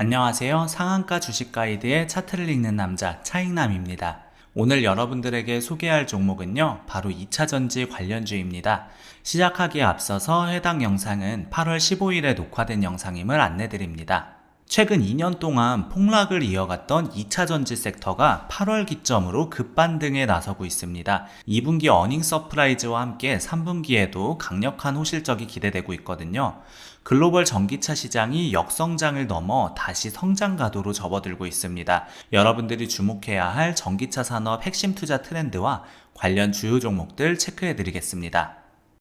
안녕하세요. 상한가 주식 가이드의 차트를 읽는 남자 차익남입니다. 오늘 여러분들에게 소개할 종목은요, 바로 2차 전지 관련주입니다. 시작하기에 앞서서 해당 영상은 8월 15일에 녹화된 영상임을 안내드립니다. 최근 2년 동안 폭락을 이어갔던 2차 전지 섹터가 8월 기점으로 급반등에 나서고 있습니다. 2분기 어닝 서프라이즈와 함께 3분기에도 강력한 호실적이 기대되고 있거든요. 글로벌 전기차 시장이 역성장을 넘어 다시 성장 가도로 접어들고 있습니다. 여러분들이 주목해야 할 전기차 산업 핵심 투자 트렌드와 관련 주요 종목들 체크해 드리겠습니다.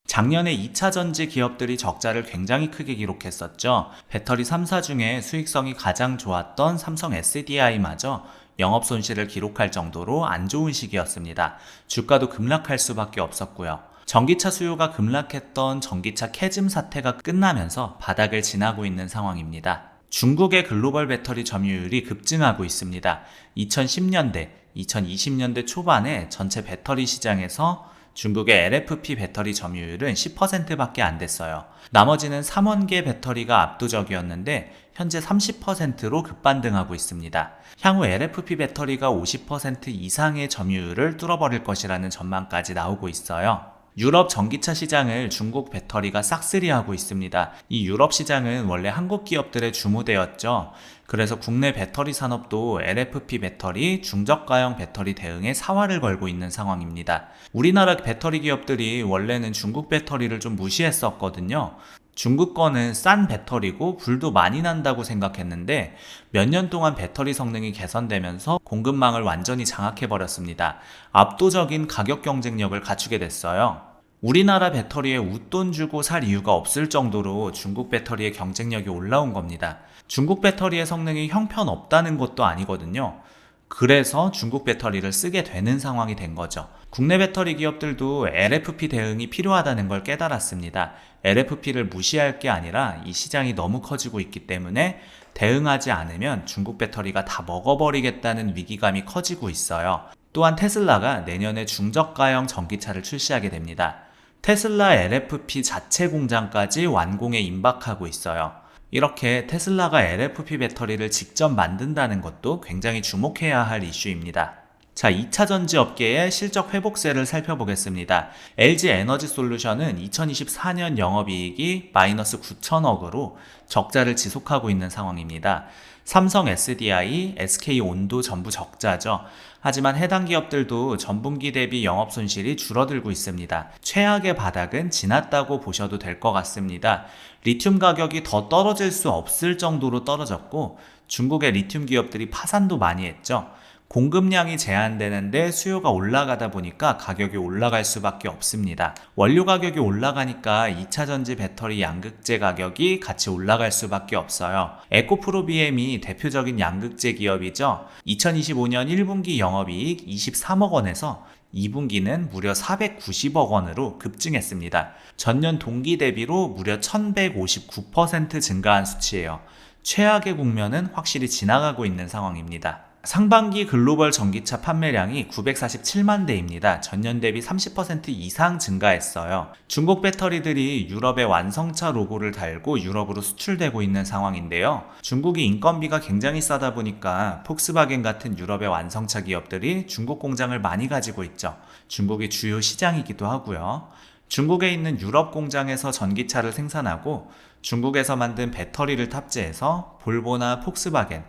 작년에 2차 전지 기업들이 적자를 굉장히 크게 기록했었죠. 배터리 3사 중에 수익성이 가장 좋았던 삼성 SDI마저 영업 손실을 기록할 정도로 안 좋은 시기였습니다. 주가도 급락할 수밖에 없었고요. 전기차 수요가 급락했던 전기차 캐즘 사태가 끝나면서 바닥을 지나고 있는 상황입니다. 중국의 글로벌 배터리 점유율이 급증하고 있습니다. 2010년대, 2020년대 초반에 전체 배터리 시장에서 중국의 LFP 배터리 점유율은 10%밖에 안 됐어요. 나머지는 3원계 배터리가 압도적이었는데 현재 30%로 급반등하고 있습니다. 향후 LFP 배터리가 50% 이상의 점유율을 뚫어버릴 것이라는 전망까지 나오고 있어요. 유럽 전기차 시장을 중국 배터리가 싹쓸이하고 있습니다. 이 유럽 시장은 원래 한국 기업들의 주무대였죠. 그래서 국내 배터리 산업도 LFP 배터리, 중저가형 배터리 대응에 사활을 걸고 있는 상황입니다. 우리나라 배터리 기업들이 원래는 중국 배터리를 좀 무시했었거든요. 중국 거는 싼 배터리고 불도 많이 난다고 생각했는데 몇 년 동안 배터리 성능이 개선되면서 공급망을 완전히 장악해버렸습니다. 압도적인 가격 경쟁력을 갖추게 됐어요. 우리나라 배터리에 웃돈 주고 살 이유가 없을 정도로 중국 배터리의 경쟁력이 올라온 겁니다. 중국 배터리의 성능이 형편없다는 것도 아니거든요. 그래서 중국 배터리를 쓰게 되는 상황이 된 거죠. 국내 배터리 기업들도 LFP 대응이 필요하다는 걸 깨달았습니다. LFP를 무시할 게 아니라 이 시장이 너무 커지고 있기 때문에 대응하지 않으면 중국 배터리가 다 먹어버리겠다는 위기감이 커지고 있어요. 또한 테슬라가 내년에 중저가형 전기차를 출시하게 됩니다. 테슬라 LFP 자체 공장까지 완공에 임박하고 있어요. 이렇게 테슬라가 LFP 배터리를 직접 만든다는 것도 굉장히 주목해야 할 이슈입니다. 자, 2차 전지 업계의 실적 회복세를 살펴보겠습니다. LG 에너지 솔루션은 2024년 영업이익이 마이너스 9천억으로 적자를 지속하고 있는 상황입니다. 삼성 SDI, SK 온도 전부 적자죠. 하지만 해당 기업들도 전분기 대비 영업 손실이 줄어들고 있습니다. 최악의 바닥은 지났다고 보셔도 될 것 같습니다. 리튬 가격이 더 떨어질 수 없을 정도로 떨어졌고 중국의 리튬 기업들이 파산도 많이 했죠. 공급량이 제한되는데 수요가 올라가다 보니까 가격이 올라갈 수밖에 없습니다. 원료 가격이 올라가니까 2차 전지 배터리 양극재 가격이 같이 올라갈 수밖에 없어요. 에코프로 BM이 대표적인 양극재 기업이죠. 2025년 1분기 영업이익 23억 원에서 2분기는 무려 490억 원으로 급증했습니다. 전년 동기 대비로 무려 1159% 증가한 수치예요. 최악의 국면은 확실히 지나가고 있는 상황입니다. 상반기 글로벌 전기차 판매량이 947만 대입니다. 전년 대비 30% 이상 증가했어요. 중국 배터리들이 유럽의 완성차 로고를 달고 유럽으로 수출되고 있는 상황인데요. 중국이 인건비가 굉장히 싸다 보니까 폭스바겐 같은 유럽의 완성차 기업들이 중국 공장을 많이 가지고 있죠. 중국이 주요 시장이기도 하고요. 중국에 있는 유럽 공장에서 전기차를 생산하고 중국에서 만든 배터리를 탑재해서 볼보나 폭스바겐,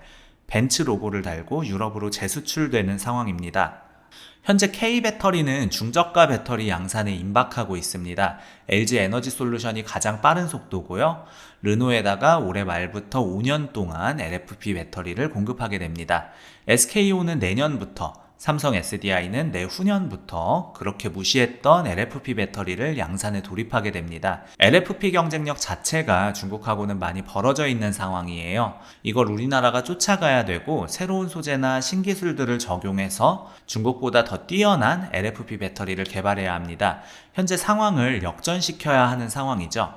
벤츠 로고를 달고 유럽으로 재수출되는 상황입니다. 현재 K배터리는 중저가 배터리 양산에 임박하고 있습니다. LG 에너지 솔루션이 가장 빠른 속도고요. 르노에다가 올해 말부터 5년 동안 LFP 배터리를 공급하게 됩니다. SKO는 내년부터 삼성 SDI는 내후년부터 그렇게 무시했던 LFP 배터리를 양산에 돌입하게 됩니다. LFP 경쟁력 자체가 중국하고는 많이 벌어져 있는 상황이에요. 이걸 우리나라가 쫓아가야 되고 새로운 소재나 신기술들을 적용해서 중국보다 더 뛰어난 LFP 배터리를 개발해야 합니다. 현재 상황을 역전시켜야 하는 상황이죠.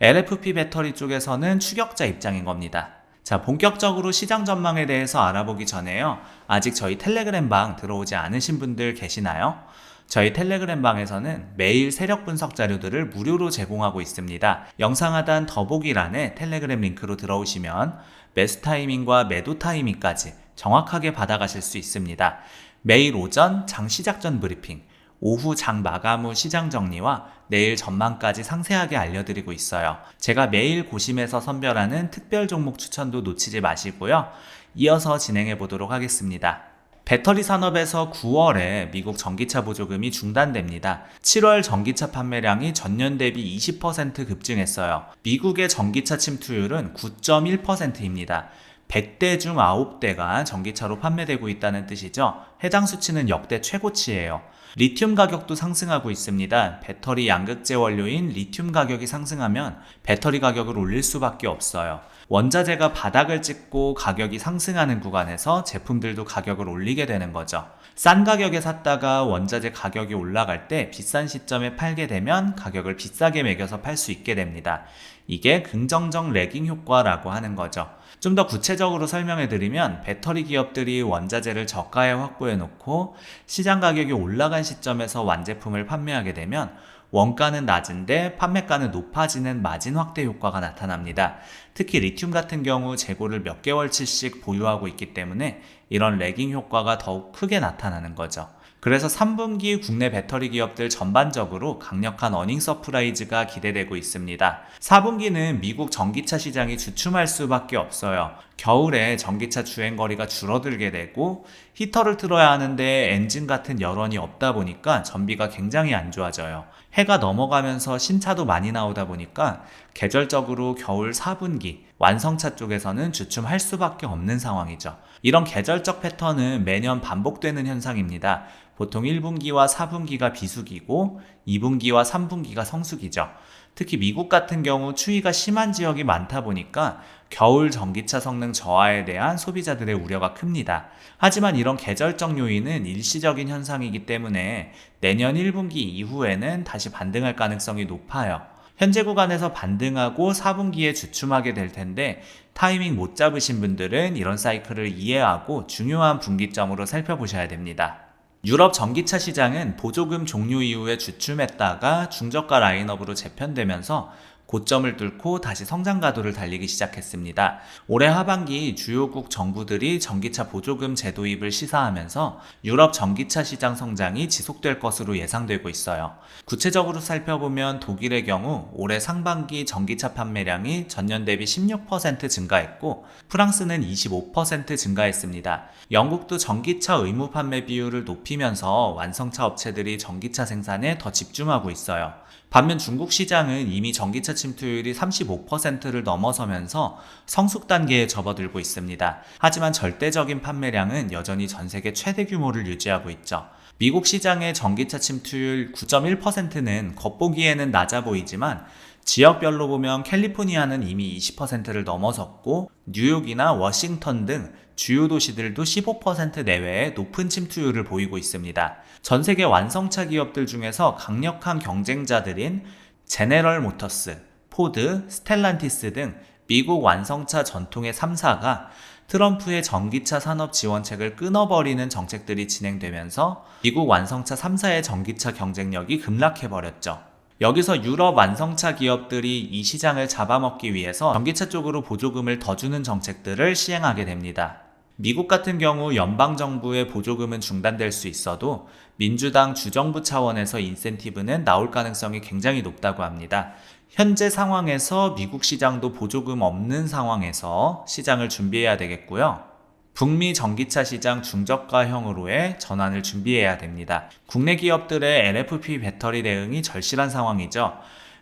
LFP 배터리 쪽에서는 추격자 입장인 겁니다. 자, 본격적으로 시장 전망에 대해서 알아보기 전에요. 아직 저희 텔레그램 방 들어오지 않으신 분들 계시나요? 저희 텔레그램 방에서는 매일 세력 분석 자료들을 무료로 제공하고 있습니다. 영상 하단 더보기란에 텔레그램 링크로 들어오시면 매수 타이밍과 매도 타이밍까지 정확하게 받아가실 수 있습니다. 매일 오전 장 시작 전 브리핑, 오후 장 마감 후 시장 정리와 내일 전망까지 상세하게 알려드리고 있어요. 제가 매일 고심해서 선별하는 특별 종목 추천도 놓치지 마시고요. 이어서 진행해 보도록 하겠습니다. 배터리 산업에서 9월에 미국 전기차 보조금이 중단됩니다. 7월 전기차 판매량이 전년 대비 20% 급증했어요. 미국의 전기차 침투율은 9.1%입니다. 100대 중 9대가 전기차로 판매되고 있다는 뜻이죠. 해당 수치는 역대 최고치예요. 리튬 가격도 상승하고 있습니다. 배터리 양극재 원료인 리튬 가격이 상승하면 배터리 가격을 올릴 수밖에 없어요. 원자재가 바닥을 찍고 가격이 상승하는 구간에서 제품들도 가격을 올리게 되는 거죠. 싼 가격에 샀다가 원자재 가격이 올라갈 때 비싼 시점에 팔게 되면 가격을 비싸게 매겨서 팔 수 있게 됩니다. 이게 긍정적 레깅 효과라고 하는 거죠. 좀 더 구체적으로 설명해 드리면 배터리 기업들이 원자재를 저가에 확보해 놓고 시장 가격이 올라간 시점에서 완제품을 판매하게 되면 원가는 낮은데 판매가는 높아지는 마진 확대 효과가 나타납니다. 특히 리튬 같은 경우 재고를 몇 개월치씩 보유하고 있기 때문에 이런 레깅 효과가 더욱 크게 나타나는 거죠. 그래서 3분기 국내 배터리 기업들 전반적으로 강력한 어닝 서프라이즈가 기대되고 있습니다. 4분기는 미국 전기차 시장이 주춤할 수밖에 없어요. 겨울에 전기차 주행 거리가 줄어들게 되고 히터를 틀어야 하는데 엔진 같은 여론이 없다 보니까 전비가 굉장히 안 좋아져요. 해가 넘어가면서 신차도 많이 나오다 보니까 계절적으로 겨울 4분기 완성차 쪽에서는 주춤할 수밖에 없는 상황이죠. 이런 계절적 패턴은 매년 반복되는 현상입니다. 보통 1분기와 4분기가 비수기고 2분기와 3분기가 성수기죠. 특히 미국 같은 경우 추위가 심한 지역이 많다 보니까 겨울 전기차 성능 저하에 대한 소비자들의 우려가 큽니다. 하지만 이런 계절적 요인은 일시적인 현상이기 때문에 내년 1분기 이후에는 다시 반등할 가능성이 높아요. 현재 구간에서 반등하고 4분기에 주춤하게 될 텐데 타이밍 못 잡으신 분들은 이런 사이클을 이해하고 중요한 분기점으로 살펴보셔야 됩니다. 유럽 전기차 시장은 보조금 종료 이후에 주춤했다가 중저가 라인업으로 재편되면서 고점을 뚫고 다시 성장 가도를 달리기 시작했습니다. 올해 하반기 주요국 정부들이 전기차 보조금 제도입을 시사하면서 유럽 전기차 시장 성장이 지속될 것으로 예상되고 있어요. 구체적으로 살펴보면 독일의 경우 올해 상반기 전기차 판매량이 전년 대비 16% 증가했고 프랑스는 25% 증가했습니다. 영국도 전기차 의무 판매 비율을 높이면서 완성차 업체들이 전기차 생산에 더 집중하고 있어요. 반면 중국 시장은 이미 전기차 침투율이 35%를 넘어서면서 성숙 단계에 접어들고 있습니다. 하지만 절대적인 판매량은 여전히 전 세계 최대 규모를 유지하고 있죠. 미국 시장의 전기차 침투율 9.1%는 겉보기에는 낮아 보이지만 지역별로 보면 캘리포니아는 이미 20%를 넘어섰고 뉴욕이나 워싱턴 등 주요 도시들도 15% 내외의 높은 침투율을 보이고 있습니다. 전 세계 완성차 기업들 중에서 강력한 경쟁자들인 제네럴 모터스, 포드, 스텔란티스 등 미국 완성차 전통의 3사가 트럼프의 전기차 산업 지원책을 끊어버리는 정책들이 진행되면서 미국 완성차 3사의 전기차 경쟁력이 급락해버렸죠. 여기서 유럽 완성차 기업들이 이 시장을 잡아먹기 위해서 전기차 쪽으로 보조금을 더 주는 정책들을 시행하게 됩니다. 미국 같은 경우 연방정부의 보조금은 중단될 수 있어도 민주당 주정부 차원에서 인센티브는 나올 가능성이 굉장히 높다고 합니다. 현재 상황에서 미국 시장도 보조금 없는 상황에서 시장을 준비해야 되겠고요. 북미 전기차 시장 중저가형으로의 전환을 준비해야 됩니다. 국내 기업들의 LFP 배터리 대응이 절실한 상황이죠.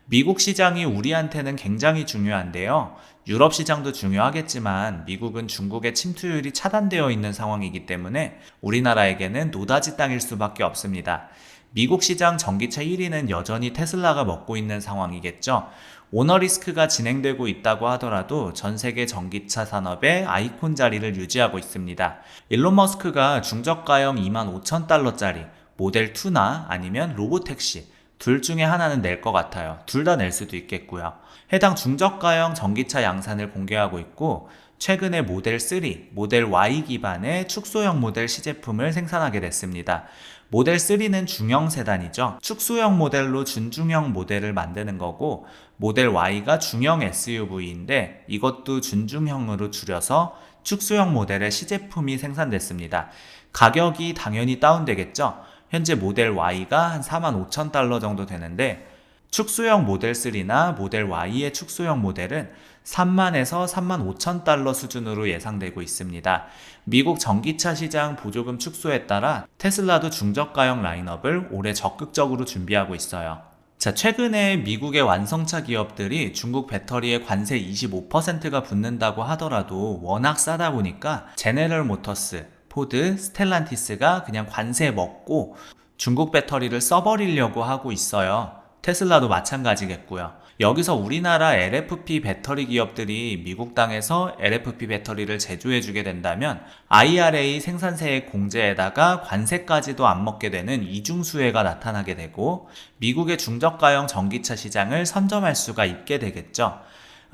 미국 시장이 우리한테는 굉장히 중요한데요. 유럽 시장도 중요하겠지만 미국은 중국의 침투율이 차단되어 있는 상황이기 때문에 우리나라에게는 노다지 땅일 수밖에 없습니다. 미국 시장 전기차 1위는 여전히 테슬라가 먹고 있는 상황이겠죠. 오너 리스크가 진행되고 있다고 하더라도 전 세계 전기차 산업의 아이콘 자리를 유지하고 있습니다. 일론 머스크가 중저가형 2만 5천 달러짜리 모델 2나 아니면 로보택시 둘 중에 하나는 낼 것 같아요. 둘 다 낼 수도 있겠고요. 해당 중저가형 전기차 양산을 공개하고 있고 최근에 모델 3, 모델 Y 기반의 축소형 모델 시제품을 생산하게 됐습니다. 모델 3는 중형 세단이죠. 축소형 모델로 준중형 모델을 만드는 거고 모델 Y가 중형 SUV인데 이것도 준중형으로 줄여서 축소형 모델의 시제품이 생산됐습니다. 가격이 당연히 다운되겠죠. 현재 모델 Y가 한 4만 5천 달러 정도 되는데 축소형 모델 3나 모델 Y의 축소형 모델은 3만에서 3만 5천 달러 수준으로 예상되고 있습니다. 미국 전기차 시장 보조금 축소에 따라 테슬라도 중저가형 라인업을 올해 적극적으로 준비하고 있어요. 자, 최근에 미국의 완성차 기업들이 중국 배터리에 관세 25%가 붙는다고 하더라도 워낙 싸다 보니까 제네럴 모터스, 포드, 스텔란티스가 그냥 관세 먹고 중국 배터리를 써버리려고 하고 있어요. 테슬라도 마찬가지겠고요. 여기서 우리나라 LFP 배터리 기업들이 미국 땅에서 LFP 배터리를 제조해주게 된다면 IRA 생산세액 공제에다가 관세까지도 안 먹게 되는 이중수혜가 나타나게 되고 미국의 중저가형 전기차 시장을 선점할 수가 있게 되겠죠.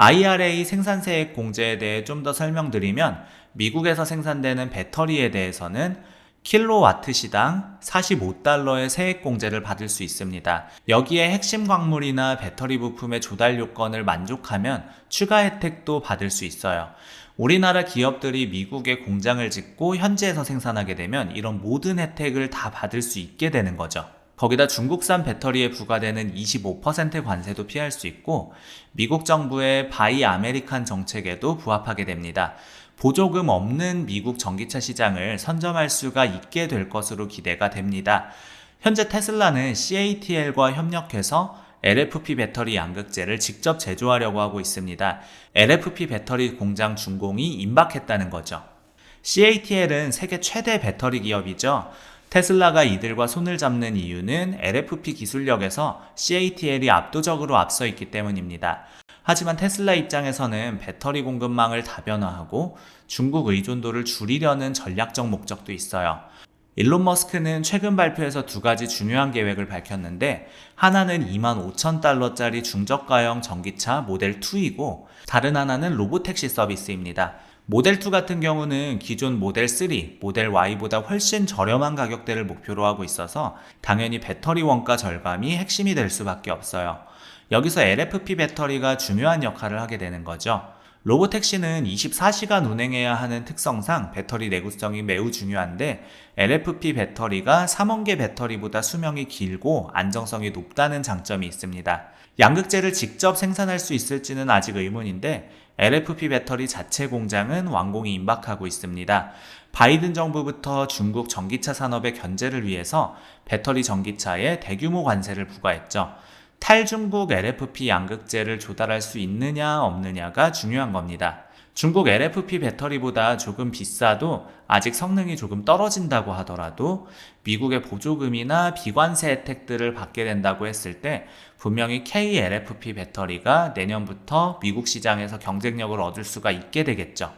IRA 생산세액 공제에 대해 좀 더 설명드리면 미국에서 생산되는 배터리에 대해서는 킬로와트 시당 45달러의 세액 공제를 받을 수 있습니다. 여기에 핵심 광물이나 배터리 부품의 조달 요건을 만족하면 추가 혜택도 받을 수 있어요. 우리나라 기업들이 미국에 공장을 짓고 현지에서 생산하게 되면 이런 모든 혜택을 다 받을 수 있게 되는 거죠. 거기다 중국산 배터리에 부과되는 25% 관세도 피할 수 있고 미국 정부의 바이 아메리칸 정책에도 부합하게 됩니다. 보조금 없는 미국 전기차 시장을 선점할 수가 있게 될 것으로 기대가 됩니다. 현재 테슬라는 CATL과 협력해서 LFP 배터리 양극재를 직접 제조하려고 하고 있습니다. LFP 배터리 공장 준공이 임박했다는 거죠. CATL은 세계 최대 배터리 기업이죠. 테슬라가 이들과 손을 잡는 이유는 LFP 기술력에서 CATL이 압도적으로 앞서 있기 때문입니다. 하지만 테슬라 입장에서는 배터리 공급망을 다변화하고 중국 의존도를 줄이려는 전략적 목적도 있어요. 일론 머스크는 최근 발표에서 두 가지 중요한 계획을 밝혔는데 하나는 2만 5천 달러짜리 중저가형 전기차 모델 2이고 다른 하나는 로보택시 서비스입니다. 모델 2 같은 경우는 기존 모델 3, 모델 Y보다 훨씬 저렴한 가격대를 목표로 하고 있어서 당연히 배터리 원가 절감이 핵심이 될 수밖에 없어요. 여기서 LFP 배터리가 중요한 역할을 하게 되는 거죠. 로보택시는 24시간 운행해야 하는 특성상 배터리 내구성이 매우 중요한데 LFP 배터리가 3원계 배터리보다 수명이 길고 안정성이 높다는 장점이 있습니다. 양극재를 직접 생산할 수 있을지는 아직 의문인데 LFP 배터리 자체 공장은 완공이 임박하고 있습니다. 바이든 정부부터 중국 전기차 산업의 견제를 위해서 배터리 전기차에 대규모 관세를 부과했죠. 탈중국 LFP 양극재를 조달할 수 있느냐 없느냐가 중요한 겁니다. 중국 LFP 배터리보다 조금 비싸도 아직 성능이 조금 떨어진다고 하더라도 미국의 보조금이나 비관세 혜택들을 받게 된다고 했을 때 분명히 KLFP 배터리가 내년부터 미국 시장에서 경쟁력을 얻을 수가 있게 되겠죠.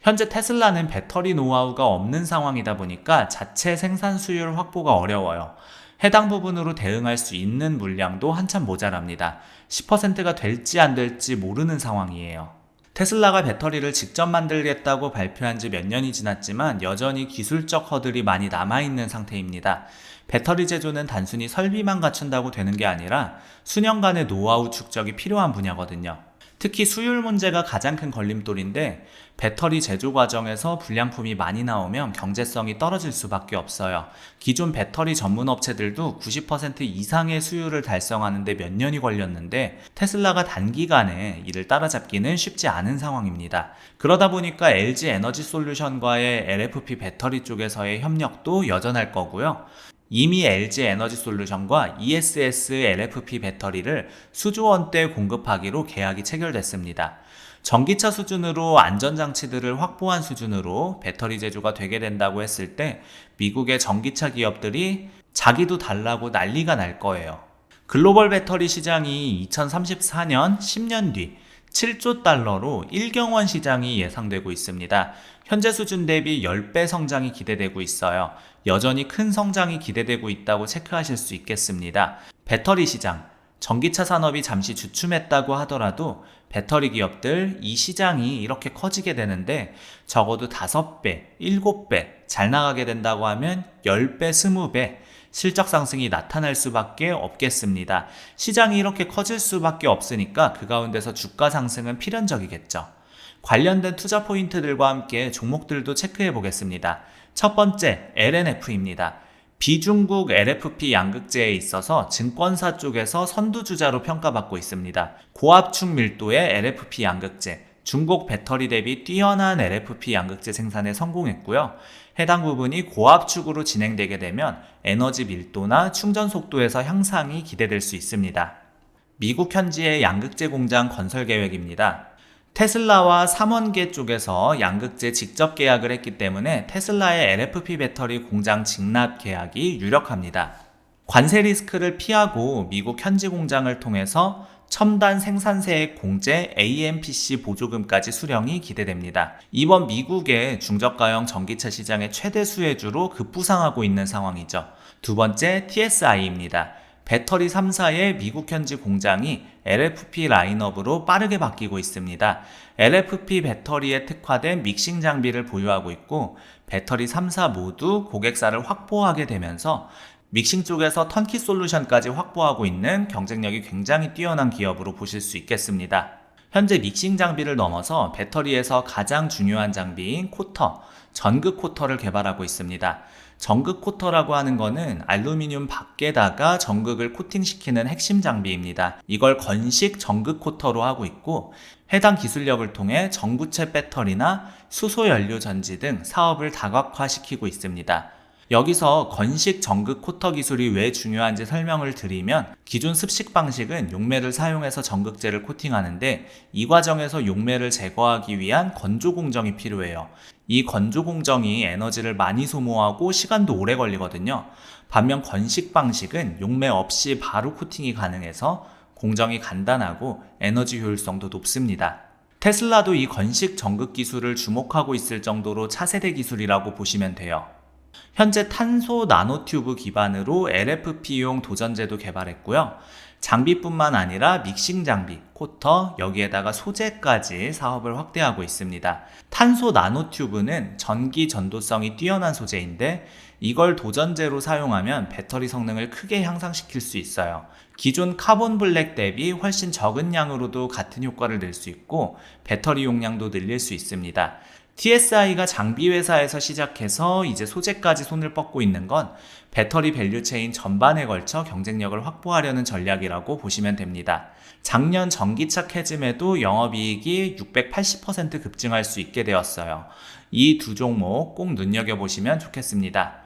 현재 테슬라는 배터리 노하우가 없는 상황이다 보니까 자체 생산 수율 확보가 어려워요. 해당 부분으로 대응할 수 있는 물량도 한참 모자랍니다. 10%가 될지 안 될지 모르는 상황이에요. 테슬라가 배터리를 직접 만들겠다고 발표한 지 몇 년이 지났지만 여전히 기술적 허들이 많이 남아있는 상태입니다. 배터리 제조는 단순히 설비만 갖춘다고 되는 게 아니라 수년간의 노하우 축적이 필요한 분야거든요. 특히 수율 문제가 가장 큰 걸림돌인데 배터리 제조 과정에서 불량품이 많이 나오면 경제성이 떨어질 수밖에 없어요. 기존 배터리 전문 업체들도 90% 이상의 수율을 달성하는데 몇 년이 걸렸는데 테슬라가 단기간에 이를 따라잡기는 쉽지 않은 상황입니다. 그러다 보니까 LG 에너지 솔루션과의 LFP 배터리 쪽에서의 협력도 여전할 거고요. 이미 LG 에너지 솔루션과 ESS LFP 배터리를 수조 원대 공급하기로 계약이 체결됐습니다. 전기차 수준으로 안전장치들을 확보한 수준으로 배터리 제조가 되게 된다고 했을 때 미국의 전기차 기업들이 자기도 달라고 난리가 날 거예요. 글로벌 배터리 시장이 2034년 10년 뒤 7조 달러로 1경원 시장이 예상되고 있습니다. 현재 수준 대비 10배 성장이 기대되고 있어요. 여전히 큰 성장이 기대되고 있다고 체크하실 수 있겠습니다. 배터리 시장, 전기차 산업이 잠시 주춤했다고 하더라도 배터리 기업들 이 시장이 이렇게 커지게 되는데 적어도 5배, 7배 잘 나가게 된다고 하면 10배, 20배 실적 상승이 나타날 수밖에 없겠습니다. 시장이 이렇게 커질 수밖에 없으니까 그 가운데서 주가 상승은 필연적이겠죠. 관련된 투자 포인트들과 함께 종목들도 체크해 보겠습니다. 첫 번째, LNF입니다. 비중국 LFP 양극재에 있어서 증권사 쪽에서 선두주자로 평가받고 있습니다. 고압축 밀도의 LFP 양극재, 중국 배터리 대비 뛰어난 LFP 양극재 생산에 성공했고요. 해당 부분이 고압축으로 진행되게 되면 에너지 밀도나 충전 속도에서 향상이 기대될 수 있습니다. 미국 현지의 양극재 공장 건설 계획입니다. 테슬라와 삼원계 쪽에서 양극재 직접 계약을 했기 때문에 테슬라의 LFP 배터리 공장 직납 계약이 유력합니다. 관세 리스크를 피하고 미국 현지 공장을 통해서 첨단 생산세액 공제 AMPC 보조금까지 수령이 기대됩니다. 이번 미국의 중저가형 전기차 시장의 최대 수혜주로 급부상하고 있는 상황이죠. 두 번째 TSI입니다. 배터리 3사의 미국 현지 공장이 LFP 라인업으로 빠르게 바뀌고 있습니다. LFP 배터리에 특화된 믹싱 장비를 보유하고 있고 배터리 3사 모두 고객사를 확보하게 되면서 믹싱 쪽에서 턴키 솔루션까지 확보하고 있는 경쟁력이 굉장히 뛰어난 기업으로 보실 수 있겠습니다. 현재 믹싱 장비를 넘어서 배터리에서 가장 중요한 장비인 코터, 전극 코터를 개발하고 있습니다. 전극 코터라고 하는 거는 알루미늄 밖에다가 전극을 코팅시키는 핵심 장비입니다. 이걸 건식 전극 코터로 하고 있고 해당 기술력을 통해 전구체 배터리나 수소 연료 전지 등 사업을 다각화시키고 있습니다. 여기서 건식 전극 코터 기술이 왜 중요한지 설명을 드리면 기존 습식 방식은 용매를 사용해서 전극재를 코팅하는데 이 과정에서 용매를 제거하기 위한 건조 공정이 필요해요. 이 건조 공정이 에너지를 많이 소모하고 시간도 오래 걸리거든요. 반면 건식 방식은 용매 없이 바로 코팅이 가능해서 공정이 간단하고 에너지 효율성도 높습니다. 테슬라도 이 건식 전극 기술을 주목하고 있을 정도로 차세대 기술이라고 보시면 돼요. 현재 탄소 나노튜브 기반으로 LFP용 도전제도 개발했고요. 장비뿐만 아니라 믹싱 장비, 코터, 여기에다가 소재까지 사업을 확대하고 있습니다. 탄소 나노튜브는 전기 전도성이 뛰어난 소재인데 이걸 도전제로 사용하면 배터리 성능을 크게 향상시킬 수 있어요. 기존 카본 블랙 대비 훨씬 적은 양으로도 같은 효과를 낼 수 있고 배터리 용량도 늘릴 수 있습니다. TSI가 장비 회사에서 시작해서 이제 소재까지 손을 뻗고 있는 건 배터리 밸류체인 전반에 걸쳐 경쟁력을 확보하려는 전략이라고 보시면 됩니다. 작년 전기차 캐즘에도 영업이익이 680% 급증할 수 있게 되었어요. 이 두 종목 꼭 눈여겨보시면 좋겠습니다.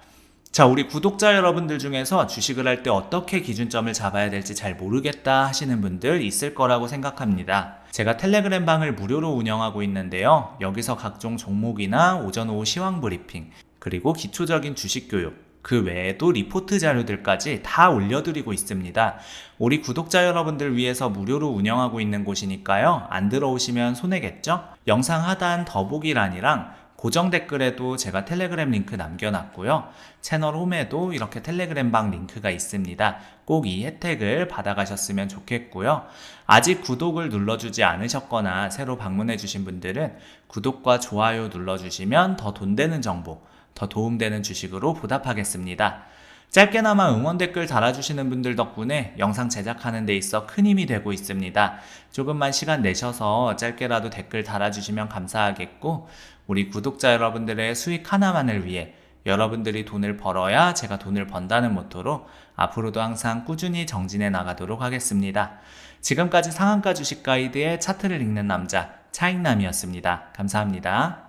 자, 우리 구독자 여러분들 중에서 주식을 할 때 어떻게 기준점을 잡아야 될지 잘 모르겠다 하시는 분들 있을 거라고 생각합니다. 제가 텔레그램 방을 무료로 운영하고 있는데요. 여기서 각종 종목이나 오전 오후 시황 브리핑, 그리고 기초적인 주식 교육, 그 외에도 리포트 자료들까지 다 올려드리고 있습니다. 우리 구독자 여러분들 위해서 무료로 운영하고 있는 곳이니까요. 안 들어오시면 손해겠죠? 영상 하단 더보기란이랑 고정 댓글에도 제가 텔레그램 링크 남겨놨고요. 채널 홈에도 이렇게 텔레그램 방 링크가 있습니다. 꼭 이 혜택을 받아가셨으면 좋겠고요. 아직 구독을 눌러주지 않으셨거나 새로 방문해주신 분들은 구독과 좋아요 눌러주시면 더 돈 되는 정보, 더 도움되는 주식으로 보답하겠습니다. 짧게나마 응원 댓글 달아주시는 분들 덕분에 영상 제작하는 데 있어 큰 힘이 되고 있습니다. 조금만 시간 내셔서 짧게라도 댓글 달아주시면 감사하겠고, 우리 구독자 여러분들의 수익 하나만을 위해 여러분들이 돈을 벌어야 제가 돈을 번다는 모토로 앞으로도 항상 꾸준히 정진해 나가도록 하겠습니다. 지금까지 상한가 주식 가이드의 차트를 읽는 남자 차익남이었습니다. 감사합니다.